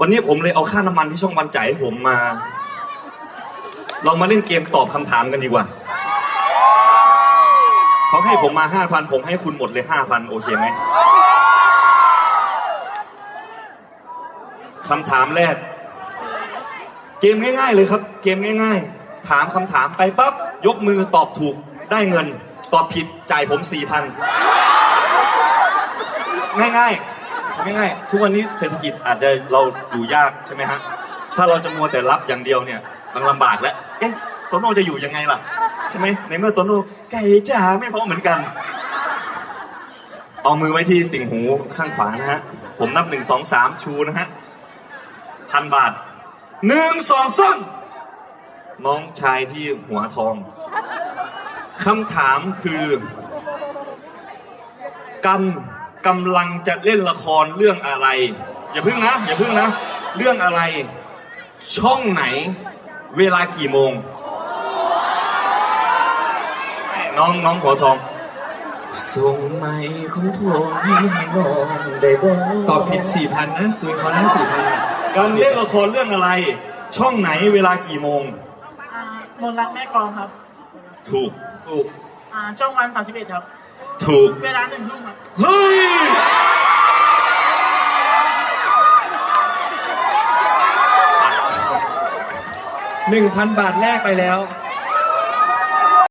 วันนี้ผมเลยเอาค่าน้ำมันที่ช่องวันจ่ายให้ผมมา เรามาเล่นเกมตอบคำถามกันดีกว่า เขาให้ผมมาห้าพันผมให้คุณหมดเลยห้าพันโอเคไหมคำถามแรก เกมง่าย ๆ เลยครับ เกมง่าย ๆ ถามคำถามไปปั๊บยกมือตอบถูกได้เงิน ตอบผิดจ่ายผมสี่พันง่าย ๆ ง่ายๆ ทุกวันนี้เศรษฐกิจอาจจะเราอยู่ยากใช่ไหมฮะ ถ้าเราจะมัวแต่รับอย่างเดียวเนี่ย มันลำบากแล้ว เอ๊ะโตโน่จะอยู่ยังไงล่ะ ใช่ไหมในเมื่อโตโน่ไก่จ๋าไม่พอเหมือนกัน เอามือไว้ที่ติ่งหูข้างขวานะฮะ ผมนับหนึ่งสองสามชูนะฮะพันบาทหนึ่งสองสามน้องชายที่หัวทองคำถามคือกัน กำลังจะเล่นละครเรื่องอะไร อย่าพึ่งนะ อย่าพึ่งนะ เรื่องอะไร ช่องไหน เวลากี่โมงน้องน้องหัวทองส่งไม้ของผมให้น้องได้บ่ตอบผิดสี่พันนะคืนเขานะสี่พันการเล่นละครเรื่องอะไร ช่องไหนเวลากี่โมงอ่ามนต์รักแม่กลองครับ ถูกถูกอ่าช่องวันสามสิบเอ็ดครับ ถูก เวลาหนึ่งทุ่มครับ เฮ้ยหนึ่งพันบาทแรกไปแล้ว